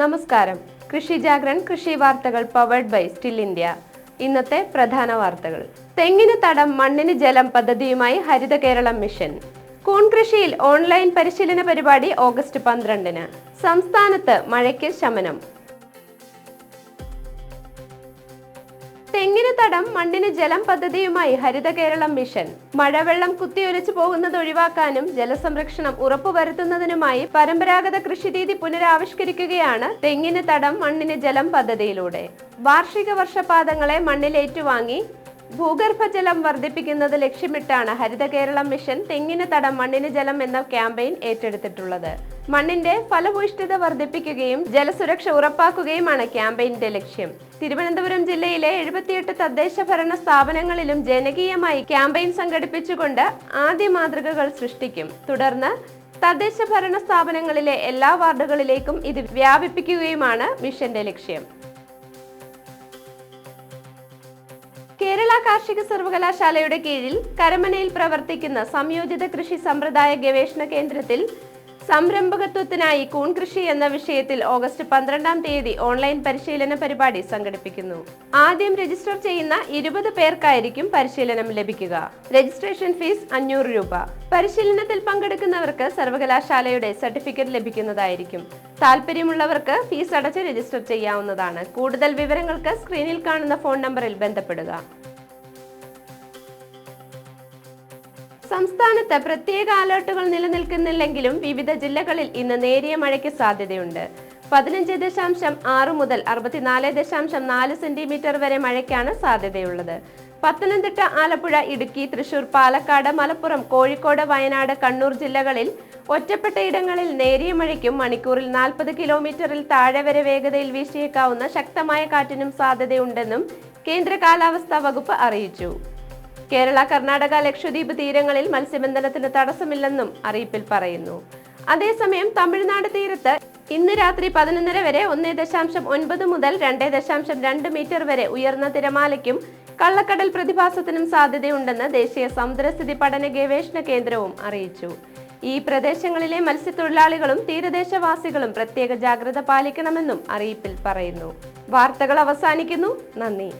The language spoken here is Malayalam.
നമസ്കാരം. കൃഷി ജാഗ്രൻ കൃഷി വാർത്തകൾ പവേർഡ് ബൈ സ്റ്റിൽ ഇന്ത്യ ഇന്നത്തെ പ്രധാന വാർത്തകൾ. തെങ്ങിന് തടം മണ്ണിന് ജലം പദ്ധതിയുമായി ഹരിത കേരളം മിഷൻ. കൂൺ കൃഷിയിൽ ഓൺലൈൻ പരിശീലന പരിപാടി ഓഗസ്റ്റ് പന്ത്രണ്ടിന്. സംസ്ഥാനത്ത് മഴയ്ക്ക് ശമനം. തെങ്ങിന് തടം മണ്ണിന് ജലം പദ്ധതിയുമായി ഹരിത കേരളം മിഷൻ. മഴവെള്ളം കുത്തിയൊലിച്ചു പോകുന്നത് ഒഴിവാക്കാനും ജലസംരക്ഷണം ഉറപ്പുവരുത്തുന്നതിനുമായി പരമ്പരാഗത കൃഷിരീതി പുനരാവിഷ്കരിക്കുകയാണ് തെങ്ങിന് തടം മണ്ണിന് ജലം പദ്ധതിയിലൂടെ. വാർഷിക വർഷപാതങ്ങളെ മണ്ണിലേറ്റുവാങ്ങി ഭൂഗർഭജലം വർദ്ധിപ്പിക്കുന്നത് ലക്ഷ്യമിട്ടാണ് ഹരിത കേരളം മിഷൻ തെങ്ങിന് തടം മണ്ണിന് ജലം എന്ന ക്യാമ്പയിൻ ഏറ്റെടുത്തിട്ടുള്ളത്. മണ്ണിന്റെ ഫലഭൂയിഷ്ഠത വർദ്ധിപ്പിക്കുകയും ജലസുരക്ഷ ഉറപ്പാക്കുകയുമാണ് ക്യാമ്പയിന്റെ ലക്ഷ്യം. തിരുവനന്തപുരം ജില്ലയിലെ എഴുപത്തിയെട്ട് തദ്ദേശ ഭരണ സ്ഥാപനങ്ങളിലും ജനകീയമായി ക്യാമ്പയിൻ സംഘടിപ്പിച്ചുകൊണ്ട് ആദ്യ മാതൃകകൾ സൃഷ്ടിക്കും. തുടർന്ന് തദ്ദേശ ഭരണ സ്ഥാപനങ്ങളിലെ എല്ലാ വാർഡുകളിലേക്കും ഇത് വ്യാപിപ്പിക്കുകയുമാണ് മിഷന്റെ ലക്ഷ്യം. കേരള കാർഷിക സർവകലാശാലയുടെ കീഴിൽ കരമനയിൽ പ്രവർത്തിക്കുന്ന സംയോജിത കൃഷി സമ്പ്രദായ ഗവേഷണ കേന്ദ്രത്തിൽ സംരംഭകത്വത്തിനായി കൂൺ കൃഷി എന്ന വിഷയത്തിൽ ഓഗസ്റ്റ് പന്ത്രണ്ടാം തീയതി ഓൺലൈൻ പരിശീലന പരിപാടി സംഘടിപ്പിക്കുന്നു. ആദ്യം രജിസ്റ്റർ ചെയ്യുന്ന ഇരുപത് പേർക്കായിരിക്കും പരിശീലനം ലഭിക്കുക. രജിസ്ട്രേഷൻ ഫീസ് അഞ്ഞൂറ് രൂപ. പരിശീലനത്തിൽ പങ്കെടുക്കുന്നവർക്ക് സർവകലാശാലയുടെ സർട്ടിഫിക്കറ്റ് ലഭിക്കുന്നതായിരിക്കും. താല്പര്യമുള്ളവർക്ക് ഫീസ് അടച്ച് രജിസ്റ്റർ ചെയ്യാവുന്നതാണ്. കൂടുതൽ വിവരങ്ങൾക്ക് സ്ക്രീനിൽ കാണുന്ന ഫോൺ നമ്പറിൽ ബന്ധപ്പെടുക. സംസ്ഥാനത്ത് പ്രത്യേക അലർട്ടുകൾ നിലനിൽക്കുന്നില്ലെങ്കിലും വിവിധ ജില്ലകളിൽ ഇന്ന് നേരിയ മഴയ്ക്ക് സാധ്യതയുണ്ട്. പതിനഞ്ച് ദശാംശം ആറ് മുതൽ അറുപത്തിനാല് ദശാംശം നാല് സെന്റിമീറ്റർ വരെ മഴയ്ക്കാണ് സാധ്യതയുള്ളത്. പത്തനംതിട്ട ആലപ്പുഴ ഇടുക്കി തൃശൂർ പാലക്കാട് മലപ്പുറം കോഴിക്കോട് വയനാട് കണ്ണൂർ ജില്ലകളിൽ ഒറ്റപ്പെട്ട ഇടങ്ങളിൽ നേരിയ മഴയ്ക്കും മണിക്കൂറിൽ നാൽപ്പത് കിലോമീറ്ററിൽ താഴെ വരെ വേഗതയിൽ വീശിയേക്കാവുന്ന ശക്തമായ കാറ്റിനും സാധ്യതയുണ്ടെന്നും കേന്ദ്ര കാലാവസ്ഥാ വകുപ്പ് അറിയിച്ചു. കേരള കർണാടക ലക്ഷദ്വീപ് തീരങ്ങളിൽ മത്സ്യബന്ധനത്തിന് തടസ്സമില്ലെന്നും അറിയിപ്പിൽ പറയുന്നു. അതേസമയം തമിഴ്നാട് തീരത്ത് ഇന്ന് രാത്രി പതിനൊന്നര വരെ ഒന്നേ ദശാംശം ഒൻപത് മുതൽ രണ്ടേ ദശാംശം രണ്ട് മീറ്റർ വരെ ഉയർന്ന തിരമാലയ്ക്കും കള്ളക്കടൽ പ്രതിഭാസത്തിനും സാധ്യതയുണ്ടെന്ന് ദേശീയ സമുദ്രസ്ഥിതി പഠന ഗവേഷണ കേന്ദ്രവും അറിയിച്ചു. ഈ പ്രദേശങ്ങളിലെ മത്സ്യത്തൊഴിലാളികളും തീരദേശവാസികളും പ്രത്യേക ജാഗ്രത പാലിക്കണമെന്നും അറിയിപ്പിൽ പറയുന്നു. വാർത്തകൾ അവസാനിക്കുന്നു. നന്ദി.